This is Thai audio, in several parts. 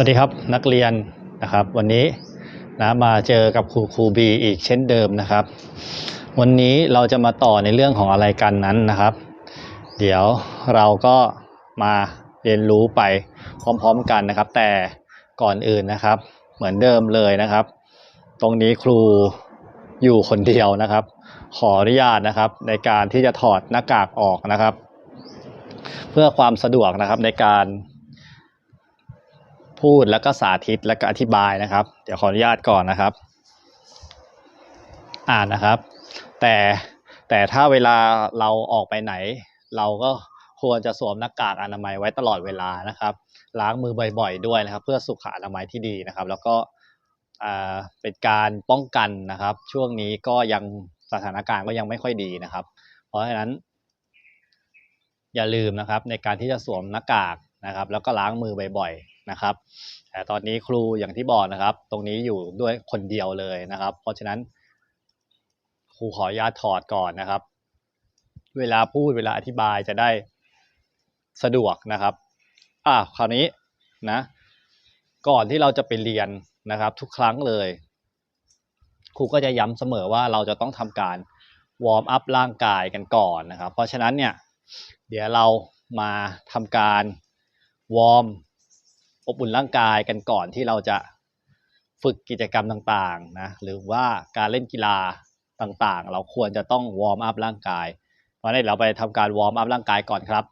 วัสดีครับนักเรียนนะครับ วันนี้นะมาเจอกับครูครูบีอีกเช่นเดิมนะครับ วันนี้เราจะมาต่อในเรื่องของอะไรกันนั้นนะครับ เดี๋ยวเราก็มาเรียนรู้ไปพร้อมๆกันนะครับ แต่ก่อนอื่นนะครับ เหมือนเดิมเลยนะครับ ตรงนี้ครูอยู่คนเดียวนะครับ ขออนุญาตนะครับในการที่จะถอดหน้ากากออกนะครับ เพื่อความสะดวกนะครับในการ พูดแล้วก็สาธิตแล้วก็อธิบายนะครับ เดี๋ยวขออนุญาตก่อนนะครับ อ่านนะครับ แต่แต่ถ้าเวลาเราออกไปไหน เราก็ควรจะสวมหน้ากากอนามัยไว้ตลอดเวลานะครับ ล้างมือบ่อย ๆ ด้วยนะครับ เพื่อสุขอนามัยที่ดีนะครับ แล้วก็เป็นการป้องกันนะครับ ช่วงนี้ก็ยังสถานการณ์ก็ยังไม่ค่อยดีนะครับ เพราะฉะนั้น อย่าลืมนะครับในการที่จะสวมหน้ากากนะครับ แล้วก็ล้างมือบ่อยๆ นะครับ แต่ตอนนี้ครูอย่างที่บอกนะครับ ตรงนี้อยู่ด้วยคนเดียวเลยนะครับ เพราะฉะนั้นครูขออนุญาตถอดก่อนนะครับ เวลาพูดเวลาอธิบายจะได้สะดวกนะครับ อะคราวนี้นะ ก่อนที่เราจะไปเรียนนะครับ ทุกครั้งเลย ครูก็จะย้ำเสมอว่าเราจะต้องทำการวอร์มอัพร่างกายกันก่อนนะครับ เพราะฉะนั้นเนี่ย เดี๋ยวเรามาทำการวอร์ม อบอุ่นร่างกายกันก่อนที่เราจะฝึกกิจกรรมต่างๆนะหรือว่าการเล่นกีฬาต่างๆ เราควรจะต้องวอร์มอัพร่างกาย เพราะนั้นเราไปทำการวอร์มอัพร่างกายก่อนครับ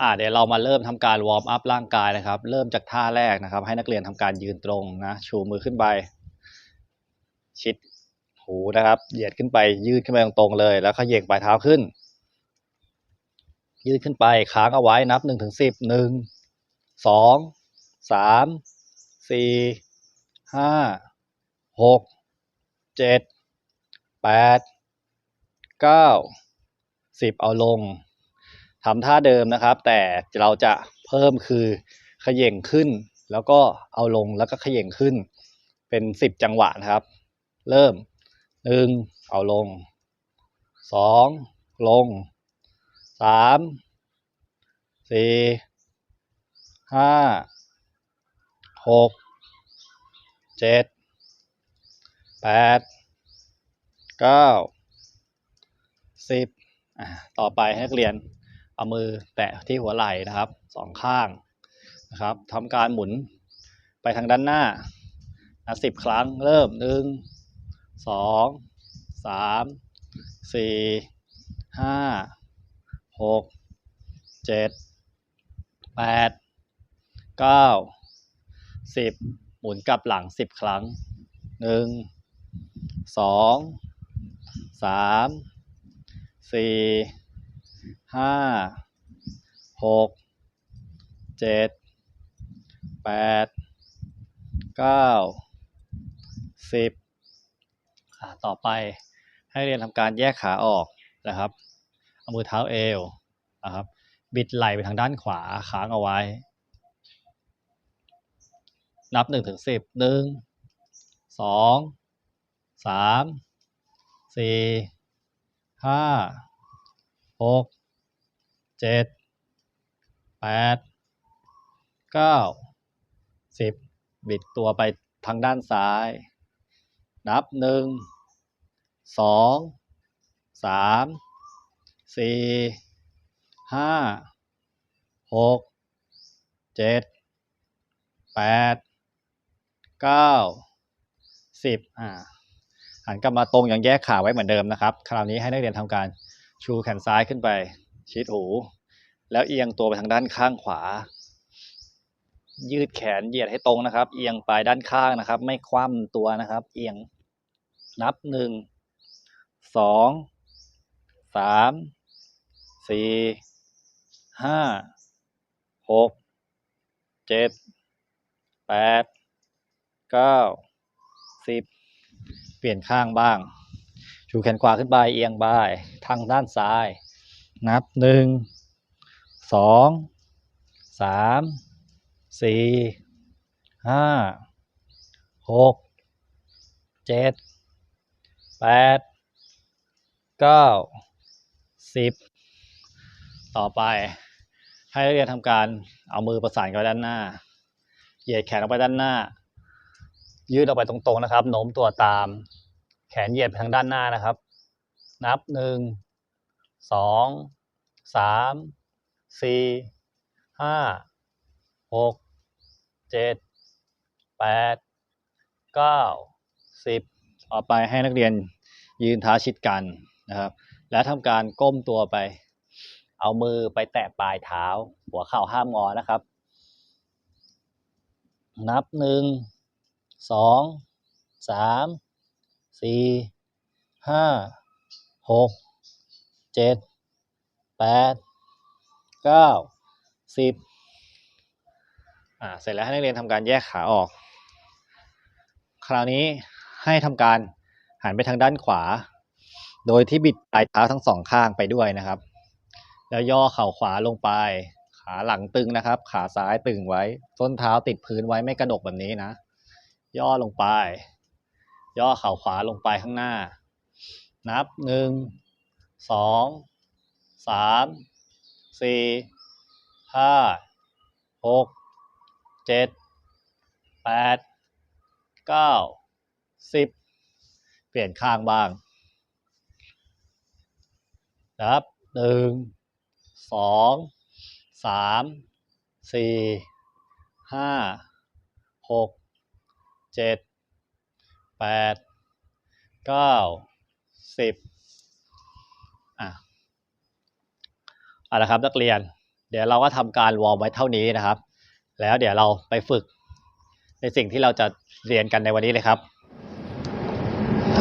อ่าเดี๋ยวเรามาเริ่มทำการวอร์มอัพร่างกายนะครับ เริ่มจากท่าแรกนะครับ ให้นักเรียนทำการยืนตรงนะชูมือขึ้นไปชิดหูนะครับ เหยียดขึ้นไปยืดขึ้นไปตรงๆเลย แล้วเขย่งปลายเท้าขึ้น ยืดขึ้นไปค้างเอาไว้นับหนึ่งถึงสิบหนึ่ง สองสามสี่ห้าหกเจ็ดแปดเก้าสิบเอาลงทำท่าเดิมนะครับ แต่เราจะเพิ่มคือขย่งขึ้น แล้วก็เอาลงแล้วก็ขย่งขึ้น เป็นสิบจังหวะนะครับ เริ่มหนึ่งเอาลงสองลงสามสี่ ห้าหกเจ็ดแปดเก้าสิบอะต่อไปให้นักเรียนเอามือแตะที่หัวไหล่นะครับสองข้างนะครับทำการหมุนไปทางด้านหน้านะสิบครั้งเริ่มหนึ่งสองสามสี่ห้าหกเจ็ดแปด เก้าสิบหมุนกลับหลังสิบครั้งหนึ่งสองสามสี่ห้าหกเจ็ดแปดเก้าสิบต่อไปให้เรียนทำการแยกขาออกนะครับ เอามือเท้าเอวนะครับ บิดไหล่ไปทางด้านขวาค้างเอาไว้ นับหนึ่งถึงสิบหนึ่งสองสามสี่ห้าหกเจ็ดแปดเก้าสิบบิดตัวไปทางด้านซ้าย นับหนึ่งสองสามสี่ห้าหกเจ็ดแปด เก้าสิบอ่าหันกลับมาตรงอย่างแยกขาไว้เหมือนเดิมนะครับ คราวนี้ให้นักเรียนทำการชูแขนซ้ายขึ้นไป ชิดหู แล้วเอียงตัวไปทางด้านข้างขวา ยืดแขนเหยียดให้ตรงนะครับ เอียงไปด้านข้างนะครับ ไม่คว่ำตัวนะครับ เอียงนับหนึ่งสองสามสี่ห้าหกเจ็ดแปด เก้าสิบเปลี่ยนข้างบ้าง ชูแขนขวาขึ้นไปเอียงบ่ายทางด้านซ้าย นับหนึ่งสองสามสี่ห้าหกเจ็ดแปดเก้าสิบต่อไป ให้นักเรียนทำการเอามือประสานกันไว้ด้านหน้า เหยียดแขนออกไปด้านหน้า ยืดออกไปตรงๆนะครับโน้มตัวตาม แขนเหยียดไปทางด้านหน้านะครับ นับหนึ่งสองสามสี่ห้าหกเจ็ดแปดเก้าสิบต่อไปให้นักเรียนยืนเท้าชิดกันนะครับ และทำการก้มตัวไป เอามือไปแตะปลายเท้า หัวเข่าห้ามงอนะครับ นับหนึ่ง สองสามสี่ห้าหกเจ็ดแปดเก้าสิบอ่าเสร็จแล้วให้นักเรียนทำการแยกขาออก คราวนี้ให้ทำการหันไปทางด้านขวา โดยที่บิดปลายเท้าทั้งสองข้างไปด้วยนะครับ แล้วย่อเข่าขวาลงไป ขาหลังตึงนะครับ ขาซ้ายตึงไว้ส้นเท้าติดพื้นไว้ไม่กระดกแบบนี้นะ ย่อลงไป ย่อเข่าขวาลงไปข้างหน้า นับหนึ่งสองสามสี่ห้าหกเจ็ดแปดเก้าสิบเปลี่ยนข้างบ้าง นับหนึ่งสองสามสี่ห้าหก เจ็ดแปดเก้าสิบอะเอาละครับนักเรียน เดี๋ยวเราก็ทำการวอร์มไว้เท่านี้นะครับ แล้วเดี๋ยวเราไปฝึกในสิ่งที่เราจะเรียนกันในวันนี้เลยครับ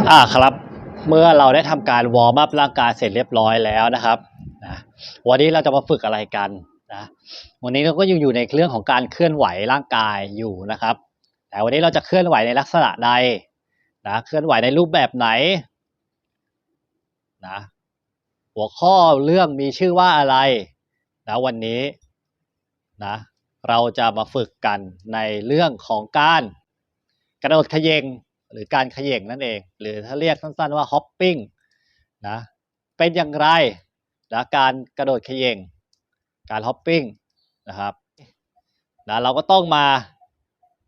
อ่าครับ เมื่อเราได้ทำการวอร์มอัพร่างกายเสร็จเรียบร้อยแล้วนะครับนะวันนี้เราจะมาฝึกอะไรกันนะวันนี้เราก็ยังอยู่ในเรื่องของการเคลื่อนไหวร่างกายอยู่นะครับ แต่วันนี้เราจะเคลื่อนไหวในลักษณะใดนะเคลื่อนไหวในรูปแบบไหนนะหัวข้อเรื่องมีชื่อว่าอะไรนะวันนี้นะเราจะมาฝึกกันในเรื่องของการกระโดดขย่งหรือการขย่งนั่นเอง หรือถ้าเรียกสั้นๆว่าฮอปปิ้งนะเป็นอย่างไรนะการกระโดดขย่งการฮอปปิ้งนะครับนะเราก็ต้องมา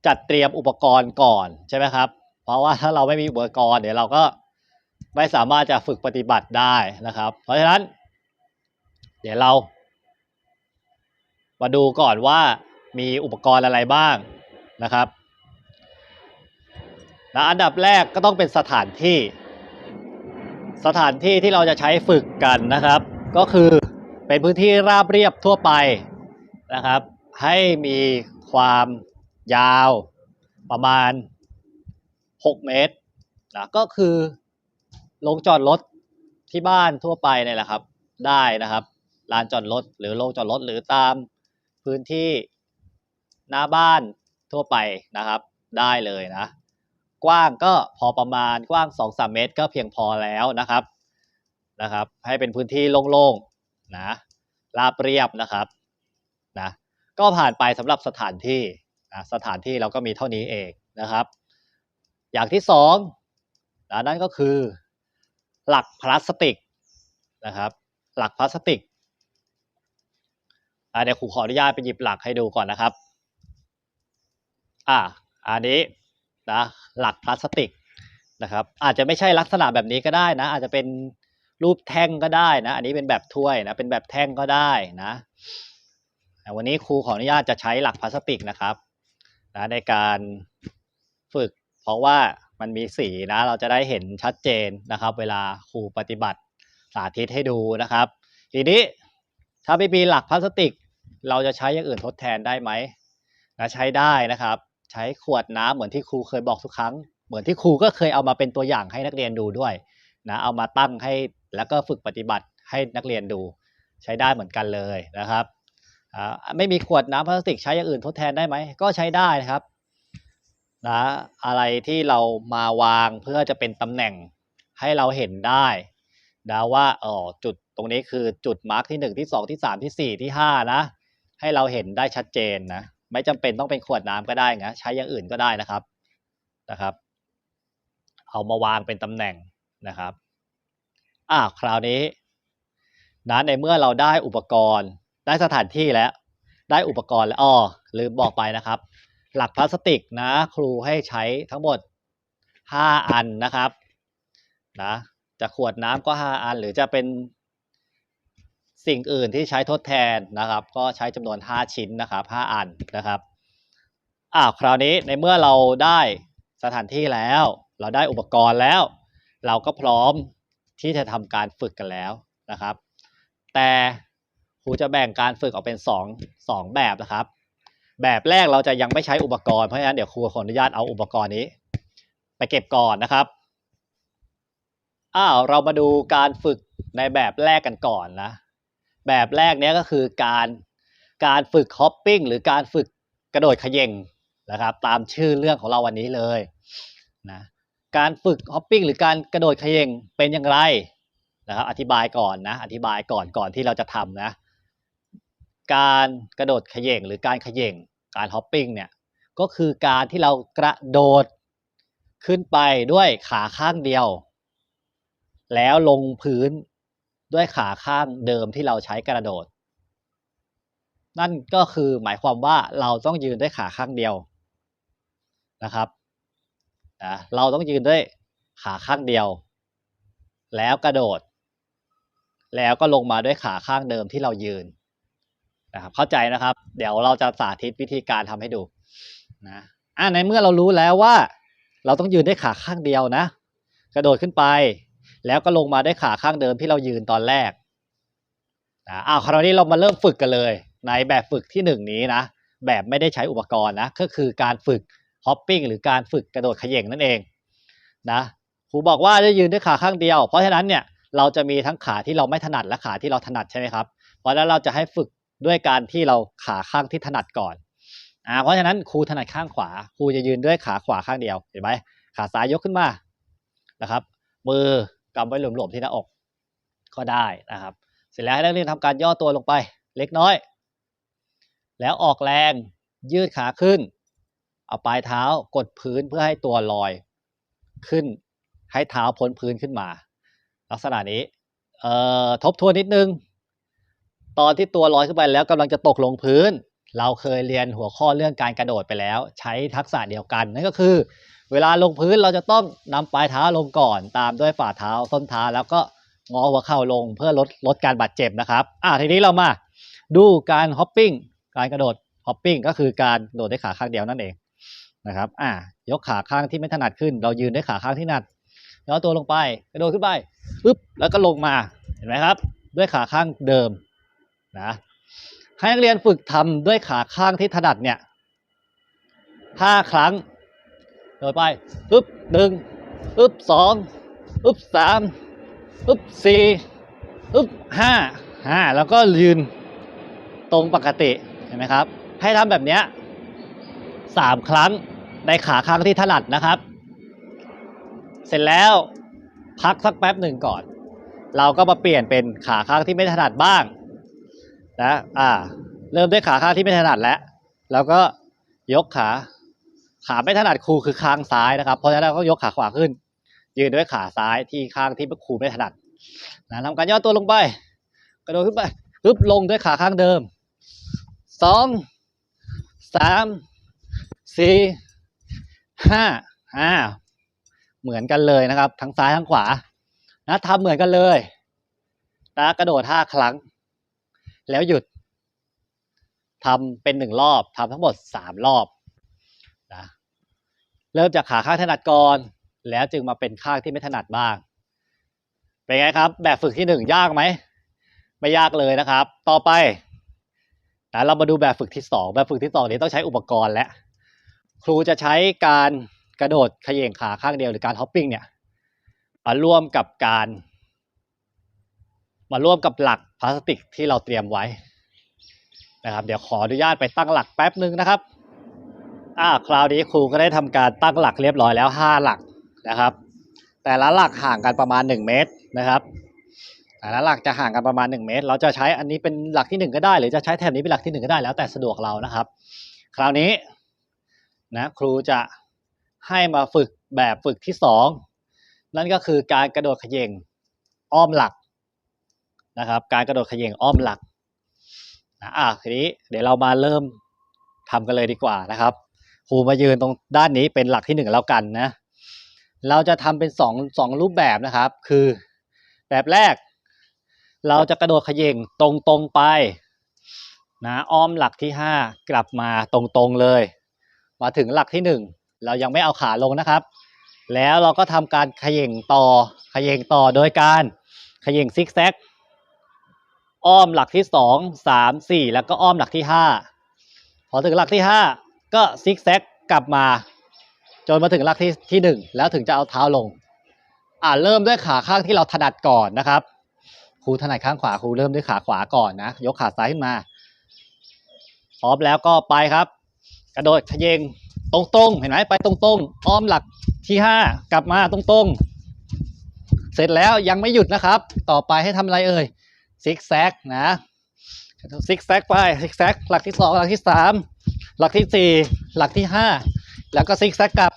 จัดเตรียมอุปกรณ์ก่อนใช่ไหมครับ เพราะว่าถ้าเราไม่มีอุปกรณ์เดี๋ยวเราก็ไม่สามารถจะฝึกปฏิบัติได้นะครับ เพราะฉะนั้น เดี๋ยวเรา มาดูก่อนว่ามีอุปกรณ์อะไรบ้างนะครับและอันดับแรกก็ต้องเป็นสถานที่ สถานที่ที่เราจะใช้ฝึกกันนะครับ ก็คือเป็นพื้นที่ราบเรียบทั่วไปนะครับ ให้มีความ ยาวประมาณ 6 เมตรนะก็คือลงจอดรถที่บ้านทั่วไปเนี่ยแหละครับ ได้นะครับลานจอดรถหรือโรงจอดรถหรือตามพื้นที่หน้าบ้านทั่วไปนะครับ ได้เลยนะ กว้างก็พอประมาณกว้าง2-3เมตร ก็เพียงพอแล้วนะครับนะครับ ให้เป็นพื้นที่โล่งๆนะราบเรียบนะครับนะก็ผ่านไปสำหรับสถานที่ สถานที่เราก็มีเท่านี้เองนะครับ อย่างที่สองนั่นก็คือ หลักพลาสติกนะครับ หลักพลาสติกเดี๋ยวครูขออนุญาตไปหยิบหลักให้ดูก่อนนะครับอ่าอันนี้นะหลักพลาสติกนะครับ อาจจะไม่ใช่ลักษณะแบบนี้ก็ได้นะ อาจจะเป็นรูปแท่งก็ได้นะ อันนี้เป็นแบบถ้วยนะเป็นแบบแท่งก็ได้นะวันนี้ครูขออนุญาตจะใช้หลักพลาสติกนะครับ นะในการฝึก เพราะว่ามันมีสีนะเราจะได้เห็นชัดเจนนะครับ เวลาครูปฏิบัติสาธิตให้ดูนะครับ ทีนี้ถ้าไม่มีหลักพลาสติก เราจะใช้อย่างอื่นทดแทนได้ไหมนะใช้ได้นะครับ ใช้ขวดน้ำเหมือนที่ครูเคยบอกทุกครั้ง เหมือนที่ครูก็เคยเอามาเป็นตัวอย่างให้นักเรียนดูด้วยนะเอามาตั้งให้แล้วก็ฝึกปฏิบัติให้นักเรียนดู ใช้ได้เหมือนกันเลยนะครับ ไม่มีขวดน้ำพลาสติกใช้อย่างอื่นทดแทนได้ไหม ก็ใช้ได้นะครับนะอะไรที่เรามาวางเพื่อจะเป็นตำแหน่งให้เราเห็นได้นะว่าอ๋อจุดตรงนี้คือจุดมาร์กที่หนึ่งที่สองที่สามที่สี่ที่ห้านะ ให้เราเห็นได้ชัดเจนนะ ไม่จำเป็นต้องเป็นขวดน้ำก็ได้นะใช้อย่างอื่นก็ได้นะครับนะครับ เอามาวางเป็นตำแหน่งนะครับอ่าคราวนี้นะในเมื่อเราได้อุปกรณ์ ได้สถานที่แล้ว ได้อุปกรณ์แล้วอ้อลืมบอกไปนะครับ หลักพลาสติกนะ ครูให้ใช้ทั้งหมด 5 อันนะครับนะจะขวดน้ำก็ 5 อัน หรือจะเป็นสิ่งอื่นที่ใช้ทดแทนนะครับ ก็ใช้จำนวน 5 ชิ้นนะครับ 5 อันนะครับอ้าคราวนี้ในเมื่อเราได้สถานที่แล้ว เราได้อุปกรณ์แล้ว เราก็พร้อมที่จะทำการฝึกกันแล้วนะครับ แต่ ครูจะแบ่งการฝึกออกเป็น2 2แบบนะครับ แบบแรกเราจะยังไม่ใช้อุปกรณ์เพราะฉะนั้นเดี๋ยวครูขออนุญาตเอาอุปกรณ์นี้ ไปเก็บก่อนนะครับอ้าวเรามาดูการฝึกในแบบแรกกันก่อนนะ แบบแรกเนี้ยก็คือการการฝึกฮอปปิ้งหรือการฝึกกระโดดขย่งนะครับ ตามชื่อเรื่องของเราวันนี้เลยนะการฝึกฮอปปิ้งหรือการกระโดดขย่งเป็นอย่างไรนะครับ อธิบายก่อนนะ อธิบายก่อนก่อนที่เราจะทำนะ การกระโดดขย่งหรือการขย่งการฮอปปิ้งเนี่ยก็คือการที่เรากระโดดขึ้นไปด้วยขาข้างเดียว แล้วลงพื้นด้วยขาข้างเดิมที่เราใช้กระโดด นั่นก็คือหมายความว่าเราต้องยืนด้วยขาข้างเดียวนะครับนะเราต้องยืนด้วยขาข้างเดียว แล้วกระโดด แล้วก็ลงมาด้วยขาข้างเดิมที่เรายืน นะครับเข้าใจนะครับ เดี๋ยวเราจะสาธิตวิธีการทำให้ดูนะอ่าในเมื่อเรารู้แล้วว่า เราต้องยืนได้ขาข้างเดียวนะ กระโดดขึ้นไป แล้วก็ลงมาได้ขาข้างเดิมที่เรายืนตอนแรกนะอ้าวคราวนี้เรามาเริ่มฝึกกันเลย ในแบบฝึกที่หนึ่งนี้นะแบบไม่ได้ใช้อุปกรณ์นะก็คือการฝึกฮอปปิ้งหรือการฝึกกระโดดขย่งนั่นเองนะครูบอกว่าจะยืนด้วยขาข้างเดียว เพราะฉะนั้นเนี่ยเราจะมีทั้งขาที่เราไม่ถนัดและขาที่เราถนัดใช่ไหมครับ เพราะฉะนั้นเราจะให้ฝึก ด้วยการที่เราขาข้างที่ถนัดก่อนอ่าเพราะฉะนั้นครูถนัดข้างขวาครูจะยืนด้วยขาขวาข้างเดียวเห็นไหมขาซ้ายยกขึ้นมานะครับ มือกำไว้หลวมๆที่หน้าอกก็ได้นะครับ เสร็จแล้วให้นักเรียนทำการย่อตัวลงไป เล็กน้อย แล้วออกแรงยืดขาขึ้น เอาปลายเท้ากดพื้นเพื่อให้ตัวลอยขึ้น ให้เท้าพ้นพื้นขึ้นมา ลักษณะนี้เอ่อทบทวนนิดนึง ตอนที่ตัวลอยขึ้นไปแล้วกำลังจะตกลงพื้น เราเคยเรียนหัวข้อเรื่องการกระโดดไปแล้ว ใช้ทักษะเดียวกันนั่นก็คือ เวลาลงพื้นเราจะต้องนำปลายเท้าลงก่อน ตามด้วยฝ่าเท้าส้นเท้าแล้วก็งอหัวเข่าลงเพื่อลดลดการบาดเจ็บนะครับอ่าทีนี้เรามาดูการฮอปปิ้งการกระโดดฮอปปิ้งก็คือการโดดด้วยขาข้างเดียวนั่นเองนะครับอ่ายกขาข้างที่ไม่ถนัดขึ้น เรายืนด้วยขาข้างที่ถนัดย่อตัวลงไปกระโดดขึ้นไปปึ๊บแล้วก็ลงมาเห็นไหมครับ ด้วยขาข้างเดิม นะให้นักเรียนฝึกทำด้วยขาข้างที่ถนัดเนี่ยห้าครั้งโดดไปปึ๊บหนึ่งปึ๊บสองปึ๊บสามปึ๊บสี่ปึ๊บห้าห้าแล้วก็ยืนตรงปกติเห็นไหมครับ ให้ทำแบบเนี้ยสามครั้งในขาข้างที่ถนัดนะครับ เสร็จแล้วพักสักแป๊บหนึ่งก่อน เราก็มาเปลี่ยนเป็นขาข้างที่ไม่ถนัดบ้าง นะอ่า เริ่มด้วยขาข้างที่ไม่ถนัดแล้วแล้วก็ยกขา ขาไม่ถนัดครูคือข้างซ้ายนะครับ เพราะฉะนั้นเราก็ยกขาขวาขึ้น ยืนด้วยขาซ้ายที่ข้างที่ครูไม่ถนัดนะทำการย่อตัวลงไป กระโดดขึ้นไปปึ๊บลงด้วยขาข้างเดิมสองสามสี่ห้าอ่าเหมือนกันเลยนะครับ ทั้งซ้ายทั้งขวานะทำเหมือนกันเลยนะกระโดดห้าครั้ง แล้วหยุดทำเป็นหนึ่งรอบทำทั้งหมดสามรอบนะเริ่มจากขาข้างถนัดก่อน แล้วจึงมาเป็นข้างที่ไม่ถนัดบ้าง เป็นไงครับ แบบฝึกที่หนึ่งยากไหม ไม่ยากเลยนะครับ ต่อไปนะเรามาดูแบบฝึกที่สองแบบฝึกที่สองนี้ต้องใช้อุปกรณ์และครูจะใช้การกระโดดขย่งขาข้างเดียวหรือการฮอปปิ้งเนี่ยมาร่วมกับการ มาร่วมกับหลักพลาสติกที่เราเตรียมไว้นะครับ เดี๋ยวขออนุญาตไปตั้งหลักแป๊บหนึ่งนะครับอ่าคราวนี้ครูก็ได้ทำการตั้งหลักเรียบร้อยแล้วห้าหลักนะครับ แต่ละหลักห่างกันประมาณหนึ่งเมตรนะครับแต่ละหลักจะห่างกันประมาณหนึ่งเมตร เราจะใช้อันนี้เป็นหลักที่หนึ่งก็ได้ หรือจะใช้แถบนี้เป็นหลักที่หนึ่งก็ได้แล้วแต่สะดวกเรานะครับ คราวนี้นะครูจะให้มาฝึกแบบฝึกที่สองนั่นก็คือการกระโดดขย่งอ้อมหลัก นะครับ การกระโดดเขย่งอ้อมหลักนะอะทีนี้เดี๋ยวเรามาเริ่มทำกันเลยดีกว่านะครับครูมายืนตรงด้านนี้เป็นหลักที่หนึ่งแล้วกันนะเราจะทำเป็นสองสองรูปแบบนะครับ คือแบบแรก เราจะกระโดดเขย่งตรงๆไปนะอ้อมหลักที่ห้ากลับมาตรงๆเลย มาถึงหลักที่หนึ่งเรายังไม่เอาขาลงนะครับ แล้วเราก็ทำการเขย่งต่อเขย่งต่อโดยการเขย่งซิกแซก อ้อมหลักที่สองสามสี่แล้วก็อ้อมหลักที่ห้าพอถึงหลักที่ห้าก็ซิกแซกกลับมา จนมาถึงหลักที่ที่หนึ่งแล้วถึงจะเอาเท้าลง อ่าเริ่มด้วยขาข้างที่เราถนัดก่อนนะครับครูถนัดข้างขวาครูเริ่มด้วยขาขวาก่อนนะ ยกขาซ้ายขึ้นมาพร้อมแล้วก็ไปครับ กระโดดทะเยงตรงๆ เห็นไหมไปตรงๆ อ้อมหลักที่ห้ากลับมาตรงๆ เสร็จแล้วยังไม่หยุดนะครับ ต่อไปให้ทำอะไรเอ่ย ซิกแซกนะซิกแซกไปซิกแซกหลักที่สองหลักที่สามหลักที่สี่หลักที่ห้าแล้วก็ซิกแซกกลับ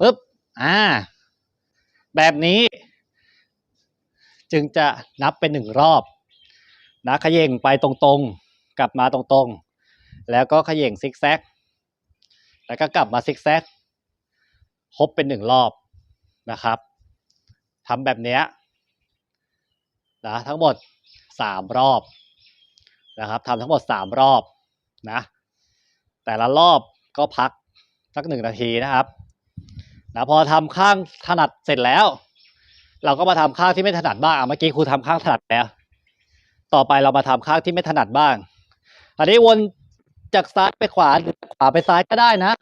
ปึ๊บอ่า แบบนี้ จึงจะนับเป็นหนึ่งรอบนะขย่งไปตรงๆ กลับมาตรงๆ แล้วก็ขย่งซิกแซกแล้วก็กลับมาซิกแซกครบเป็นหนึ่งรอบนะครับ ทำแบบเนี้ยนะทั้งหมดสามรอบนะครับทำทั้งหมดสามรอบนะแต่ละรอบก็พักสักหนึ่งนาทีนะครับนะพอทำข้างถนัดเสร็จแล้ว เราก็มาทำข้างที่ไม่ถนัดบ้างเมื่อกี้ครูทำข้างถนัดแล้ว ต่อไปเรามาทำข้างที่ไม่ถนัดบ้าง อันนี้วนจากซ้ายไปขวาหรือขวาไปซ้ายก็ได้นะ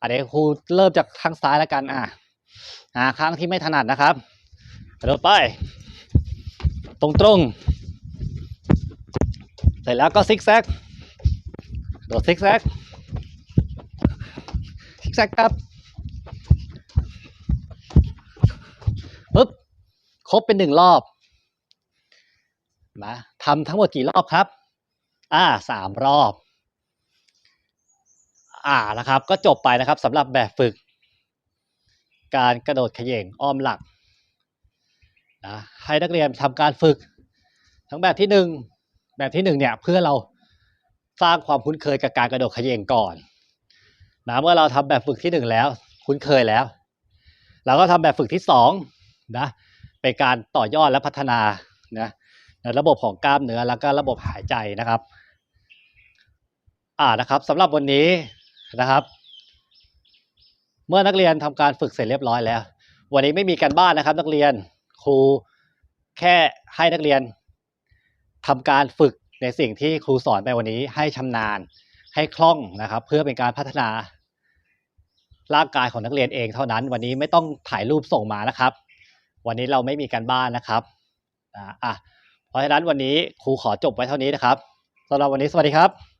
อันนี้ครูเริ่มจากข้างซ้ายแล้วกันอะ อ่าข้างที่ไม่ถนัดนะครับกระโดดไป ตรงตรงๆเสร็จแล้วก็ซิกแซกโดดซิกแซกซิกแซกครับปึ๊บครบเป็นหนึ่งรอบนะทำทั้งหมดกี่รอบครับ อ่าสามรอบ อ่านะครับ ก็จบไปนะครับสำหรับแบบฝึก การกระโดดเขย่งอ้อมหลักนะให้นักเรียนทำการฝึก ทั้งแบบที่หนึ่งแบบที่หนึ่งเนี่ยเพื่อเราสร้างความคุ้นเคยกับการกระโดดเขย่งก่อนนะเมื่อเราทำแบบฝึกที่หนึ่งแล้ว คุ้นเคยแล้ว เราก็ทำแบบฝึกที่สองนะเป็นการต่อยอดและพัฒนานะในระบบของกล้ามเนื้อแล้วก็ระบบหายใจนะครับ อ่านะครับสำหรับวันนี้นะครับ เมื่อนักเรียนทำการฝึกเสร็จเรียบร้อยแล้ว วันนี้ไม่มีการบ้านนะครับ นักเรียนครูแค่ให้นักเรียนทำการฝึกในสิ่งที่ครูสอนไปวันนี้ให้ชำนาญให้คล่องนะครับ เพื่อเป็นการพัฒนาร่างกายของนักเรียนเองเท่านั้น วันนี้ไม่ต้องถ่ายรูปส่งมานะครับ วันนี้เราไม่มีการบ้านนะครับอ่าอะเพราะฉะนั้นวันนี้ครูขอจบไว้เท่านี้นะครับสำหรับวันนี้สวัสดีครับ